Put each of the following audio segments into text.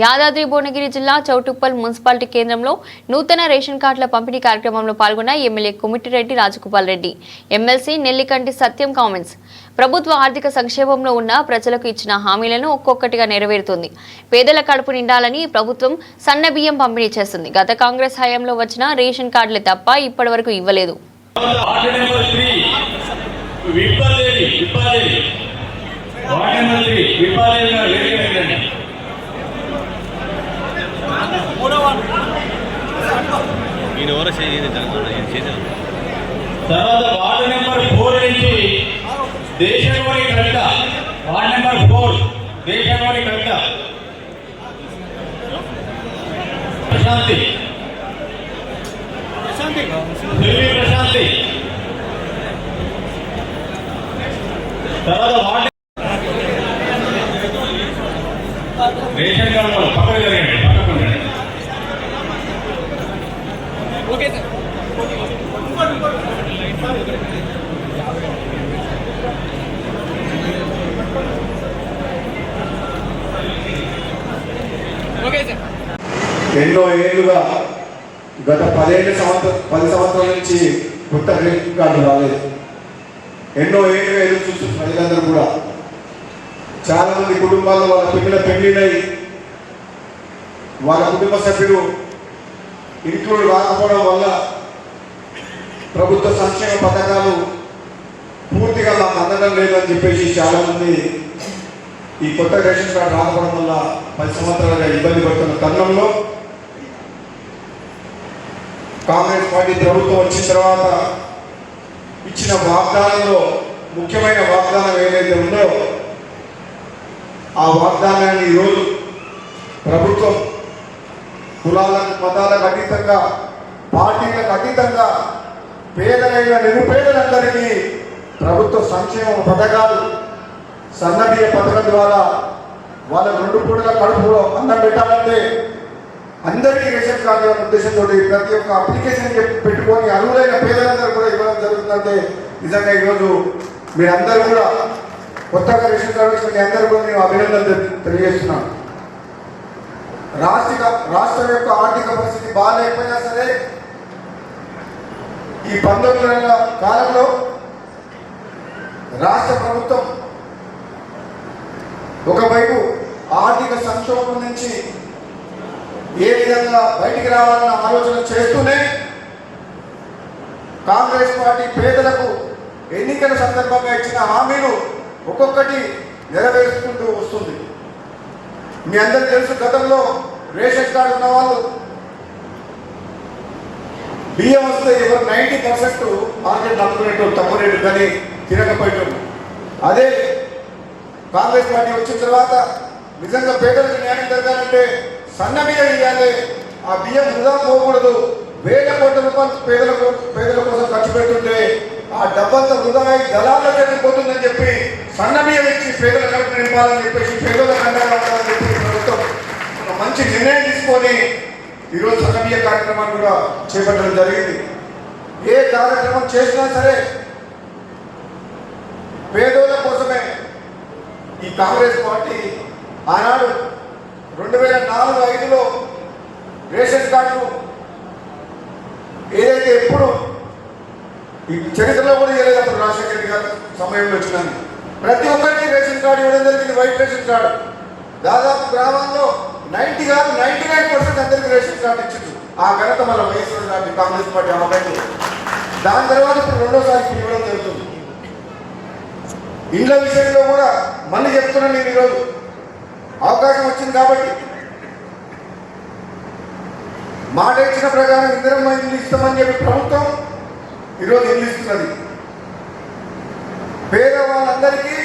యాదాద్రి భువనగిరి జిల్లా చౌటుప్పల్ మున్సిపాలిటీ కేంద్రంలో నూతన రేషన్ కార్డుల పంపిణీ కార్యక్రమంలో పాల్గొన్న MLA Komatireddy Rajagopal Reddy. MLC Nellikanti Satyam comments. ప్రభుత్వ ఆర్థిక సంక్షేమంలో ఉన్న ప్రజలకు ఇచ్చిన హామీలను ఒక్కొక్కటిగా నెరవేరుతుంది. పేదల కడుపు నిండాలని ప్రభుత్వం సన్న బియ్యం పంపిణీ చేస్తుంది. గత కాంగ్రెస్ హయాంలో వచ్చిన రేషన్ కార్డులే తప్ప ఇప్పటివరకు ఇవ్వలేదు. వార్డు నెంబర్ త్రీ విప్పాదేవి గారు మీద రండి. ఈయన ఎవరో చేసేది దాంట్లో ఈయన చేసేది తర్వాత వార్డు నెంబర్ ఫోర్ నుంచి దేశంలోని కవిత వార్డు నెంబర్ ఫోర్ దేశంలోని కవిత. ప్రశాంతి. ప్రశాంతి. తర్వాత వార్డు రేషన్ కార్డు ఎన్నో ఏళ్ళుగా గత పదిహేను సంవత్సరం పది సంవత్సరాల నుంచి కొత్త క్రెడిట్ కార్డు రాలేదు. ఎన్నో ఏళ్ళుగా ఎదురు చూస్తున్న ప్రజలందరూ కూడా చాలా మంది కుటుంబాల్లో వాళ్ళ పిల్లల పెళ్ళినై వాళ్ళ కుటుంబ సభ్యులు ఇంట్లో రాకపోవడం వల్ల ప్రభుత్వ సంక్షేమ పథకాలు పూర్తిగా మాకు అందడం లేదని చెప్పేసి చాలా మంది ఈ కొత్త రేషన్ కార్డు రాకపోవడం వల్ల పది సంవత్సరాలుగా ఇబ్బంది పడుతున్న తరుణంలో కాంగ్రెస్ పార్టీ ప్రభుత్వం వచ్చిన తర్వాత ఇచ్చిన వాగ్దానంలో ముఖ్యమైన వాగ్దానం ఏదైతే ఉందో ఆ వాగ్దానాన్ని ఈరోజు ప్రభుత్వం కులాలకు మతాలకు అతీతంగా పార్టీలకు అతీతంగా పేదలైన నిరుపేదలందరికీ ప్రభుత్వ సంక్షేమ పథకాలు సన్నబియ్య పథకం ద్వారా వాళ్ళ రెండు పూటల కడుపులో అన్నం పెట్టాలంటే అందరికీ రేషన్ కార్డు అనే ఉద్దేశంతో ప్రతి ఒక్క అప్లికేషన్ పెట్టి- పెట్టుకొని అర్హులైన పేదలందరూ కూడా ఇవ్వడం జరుగుతుందంటే నిజంగా ఈరోజు మీరందరూ కూడా కొత్తగా రేషన్ కార్డు వచ్చిన మీ అందరూ కూడా నేను అభినందనలు తెలియజేస్తున్నాను. రాష్ట్ర రాష్ట్రం యొక్క ఆర్థిక పరిస్థితి బాగాలేకపోయినా సరే ఈ పంతొమ్మిది నెలల కాలంలో రాష్ట్ర ప్రభుత్వం ఒకవైపు ఆర్థిక సంక్షోభం నుంచి ఏ విధంగా బయటికి రావాలన్న ఆలోచన చేస్తూనే కాంగ్రెస్ పార్టీ పేదలకు ఎన్నికల సందర్భంగా ఇచ్చిన హామీలు ఒక్కొక్కటి నెరవేర్చుకుంటూ వస్తుంది. మీ అందరికీ తెలుసు గతంలో రేషన్ కార్డు ఉన్న వాళ్ళు బియ్యం వస్తే ఎవరు నైంటీ పర్సెంట్ మార్కెట్ అమ్ముకునేటోళ్ళు తక్కువ రేటు కానీ తినకపోయేటోళ్ళు అదే కాంగ్రెస్ పార్టీ వచ్చిన తర్వాత నిజంగా పేదలకు న్యాయం జరగాలంటే సన్న బియ్యం ఇవ్వాలి ఆ బియ్యం వృధా పోకూడదు. వేల కోట్ల రూపాయలు పేదల పేదల కోసం ఖర్చు పెడుతుంటే ఆ డబ్బంతా వృధా అయి దళాల పోతుందని చెప్పి సన్న బియ్యం ఇచ్చి పేదల కడుపు నింపాలని చెప్పేసి పేదల కండాలని చెప్పి ప్రభుత్వం ఒక మంచి నిర్ణయం తీసుకొని ఈరోజు సన్న బియ్య కార్యక్రమాన్ని కూడా చేపట్టడం జరిగింది. ఏ కార్యక్రమం చేసినా సరే పేదోళ్ళ కోసమే ఈ కాంగ్రెస్ పార్టీ ఆనాడు రెండు వేల నాలుగు ఐదులో రేషన్ కార్డు ఏదైతే ఎప్పుడు ఈ చరిత్రలో కూడా ఇవ్వలేదు అప్పుడు రాజశేఖర గారు సమయంలో వచ్చినాను. ప్రతి ఒక్కరికి రేషన్ కార్డు ఇవ్వడం జరిగింది వైట్ రేషన్ కార్డు. దాదాపు గ్రామాల్లో నైన్టీ కాదు నైన్టీ నైన్ పర్సెంట్ అందరికి రేషన్ కార్డు ఇచ్చింది ఆ ఘనత మన వైఎస్ఆర్ గారి కాంగ్రెస్ పార్టీ అమ్మకండి. దాని తర్వాత ఇప్పుడు రెండోసారి ఇవ్వడం జరుగుతుంది. ఇండ్ల విషయంలో కూడా మళ్ళీ చెప్తున్నాను నేను ఈరోజు. అవకాశం వచ్చింది కాబట్టి. మాట ఇచ్చిన ప్రకారం ఇందిరమ్మ ఇల్లు ఇస్తామని చెప్పి ప్రభుత్వం ఈరోజు ఇల్లు ఇస్తున్నది. పేదవాళ్ళందరికీ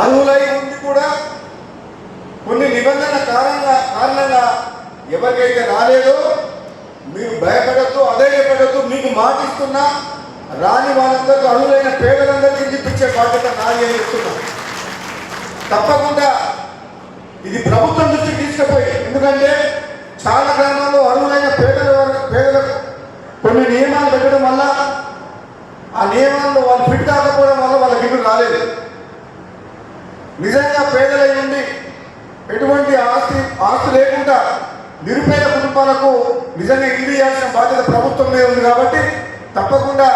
అర్హులై ఉండి కూడా కొన్ని నిబంధనల కారణంగా కారణంగా ఎవరికైతే రాలేదో మీరు భయపడద్దు అధైర్యపడద్దు మీకు మాటిస్తున్నా రాని వాళ్ళందరికీ అర్హులైన పేదలందరికీ ఇప్పించే బాధ్యత నాది అని చెప్తున్నా. తప్పకుండా ఇది ప్రభుత్వం దృష్టికి తీసుకుపోయి. ఎందుకంటే చాలా గ్రామాల్లో అర్హులైన పేదల వరకు- పేదలకు కొన్ని నియమాలు పెట్టడం వల్ల ఆ నియమాల్లో వాళ్ళు ఫిట్ కాకపోవడం వల్ల వాళ్ళకి ఇల్లు రాలేదు. నిజంగా పేదలై ఉండి ఎటువంటి ఆస్తి ఆస్తి లేకుండా నిరుపేద కుటుంబాలకు నిజంగా ఇల్లు ఇవ్వాల్సిన బాధ్యత ప్రభుత్వం మీద ఉంది కాబట్టి తప్పకుండా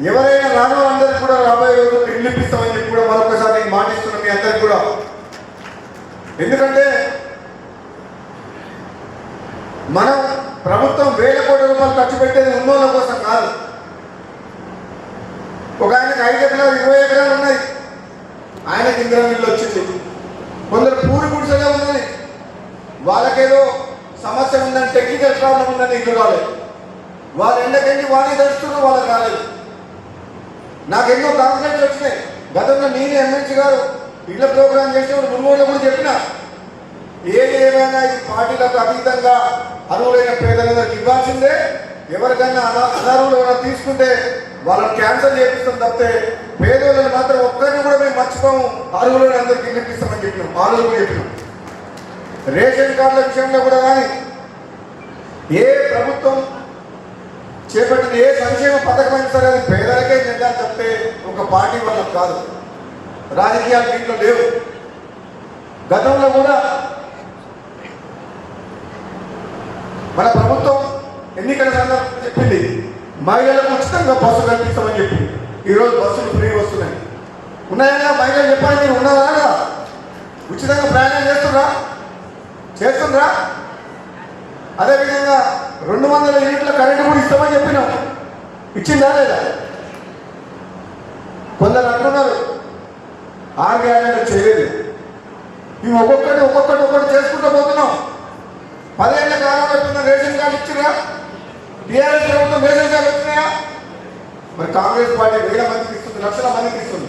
ఎవరైనా రాని అందరికి కూడా రాబోయే రోజుల్లో ఇల్లు ఇప్పిస్తామని చెప్పి కూడా మరొకసారి నేను మాటిస్తున్నాను మీ అందరికి కూడా. ఎందుకంటే మనం ప్రభుత్వం వేల కోట్ల రూపాయలు ఖర్చు పెట్టేది ఉన్నోళ్ళ కోసం కాదు. ఒక ఆయనకు ఐదు ఎకరాలు ఇరవై ఎకరాలు ఉన్నాయి. ఆయనకి ఇందిరా ఇల్లు వచ్చింది. కొందరు పూరి గుడిసెలే ఉన్నది. వాళ్ళకేదో సమస్య ఉందని టెక్నికల్ ప్రాబ్లం ఉందని ఇల్లు రాలేదు వాళ్ళు ఎండకెళ్ళి వాణి తెస్తున్నారు వాళ్ళకి రాలేదు. నాకు ఎన్నో కాంప్లైంట్స్ వచ్చినాయి. గతంలో నేనే ఎమ్మెల్సీ గారు ఇళ్ళ ప్రోగ్రామ్ చేసినప్పుడు మున్మూడులో కూడా చెప్పిన ఏది ఏమైనా ఈ పార్టీలకు అతీతంగా అర్హులైన పేదలందరికి ఇవ్వాల్సిందే ఎవరికైనా అనా అనర్హులు ఎవరైనా తీసుకుంటే వాళ్ళని క్యాన్సల్ చేపిస్తాం తప్పితే పేదోళ్ళని మాత్రం ఒక్కరిని కూడా మేము మర్చిపోము. అర్హులైన అందరికి వినిపిస్తామని ఇప్పిస్తామని చెప్పినాం. ఆ కూడా చెప్పినాం. రేషన్ కార్డుల విషయంలో కూడా కానీ ఏ ప్రభుత్వం చేపట్టిన ఏ సంక్షేమ పథకం అయినా సరే అది పేదలకే చెందాలి తప్పితే ఒక పార్టీ వాళ్ళకి కాదు. రాజకీయాలు దీంట్లో లేవు. గతంలో కూడా మన ప్రభుత్వం ఎన్నికల సందర్భంగా చెప్పింది మహిళలకు ఉచితంగా బస్సు కల్పిస్తామని చెప్పి ఈరోజు బస్సులు ఫ్రీ వస్తున్నాయి. ఉన్నాయా? మహిళలు చెప్పాలి మీరు ఉన్నారా ఉచితంగా ప్రయాణం చేస్తుండ్రా చేస్తుండ్రా అదేవిధంగా రెండు వందల యూనిట్ల కరెంటు కూడా ఇస్తామని చెప్పినాం. ఇచ్చిందా లేదా? కొందరు అంటున్నారు ఆరు గ్యారెంటీ చేయలేదు. ఇవి ఒక్కొక్కటి ఒక్కొక్కటి ఒక్కటి చేసుకుంటూ పోతున్నాం. పదేళ్ళ కాలంలో ఎప్పుడైనా రేషన్ కార్డు ఇచ్చిరా? టీఆర్ఎస్ ప్రభుత్వం రేషన్ కార్డు వచ్చినాయా? మరి కాంగ్రెస్ పార్టీ వేల మందికి ఇస్తుంది లక్షల మందికి ఇస్తుంది.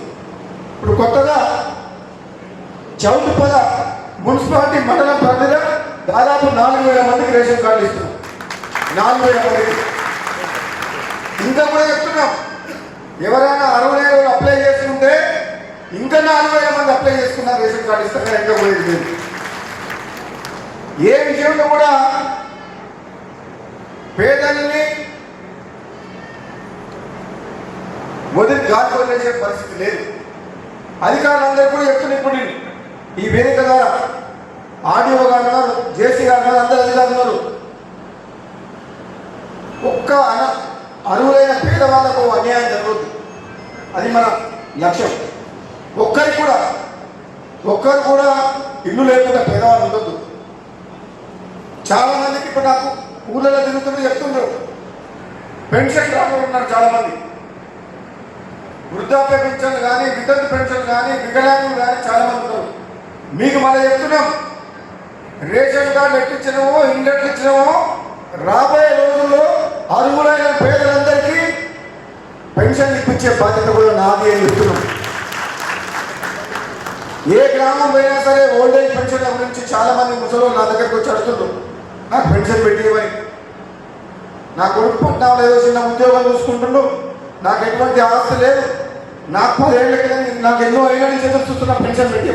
ఇప్పుడు కొత్తగా చౌటుపద మున్సిపాలిటీ మండలం పరిధిలో దాదాపు నాలుగు వేల మందికి రేషన్ కార్డు ఇస్తున్నాం. నాలుగు వేల ఇంకా కూడా చెప్తున్నాం. ఎవరైనా అరవై వేలు అప్లై చేసుకుంటే ఇంకా నాలుగు వేల మంది అప్లై చేసుకున్నారు రేషన్ కార్డు ఇస్తారా ఇంకా పోయేది ఏ విషయంలో కూడా పేదల్ని వదిలి గాలి పరిస్థితి లేదు. అధికారులందరూ కూడా చెప్తున్నారు ఇప్పుడు ఈ వేదిక ద్వారా ఆడియో గారు జేసీ గారు ఉన్నారు అందరు అధికారులు ఉన్నారు. ఒక్క అన అరువులైన పేదవాళ్ళకు అన్యాయం జరగదు అది మన లక్ష్యం. ఒక్కరికి కూడా ఒక్కరు కూడా ఇల్లు లేకుండా పేదవాళ్ళు ఉండొద్దు. చాలా మందికి ఇప్పుడు నాకు ఊళ్ళలో తిరుగుతుంటే చెప్తుండ్రు. పెన్షన్ రాకుండా చాలామంది. చాలా మంది వృద్ధాప్య పెన్షన్లు కానీ వితంతు పెన్షన్లు కానీ వికలాంగులు కానీ చాలా మంది ఉన్నారు. మీకు మళ్ళీ చెప్తున్నాం. రేషన్ కార్డు ఎట్టించినామో ఇండ్లు ఎట్టించినామో రాబోయే రోజుల్లో అర్హులైన పేదలందరికీ పెన్షన్ ఇప్పించే బాధ్యత కూడా నాది అని చెప్తున్నాం. ఏ గ్రామం పోయినా సరే ఓల్డ్ ఏజ్ పెన్షన్ గురించి చాలా మంది ముసలు నా దగ్గరకు వచ్చి అడుగుతుండ్రు నాకు పెన్షన్ పెట్టేవని నా కొడుకు పట్నంలో ఏదో చిన్న ఉద్యోగం చూసుకుంటుండు నాకు ఎటువంటి ఆస్తి లేదు. నాకు పదేళ్ళకి నాకు ఎన్నో ఏళ్ళ నుంచి చూస్తున్నా పెన్షన్ పెట్టి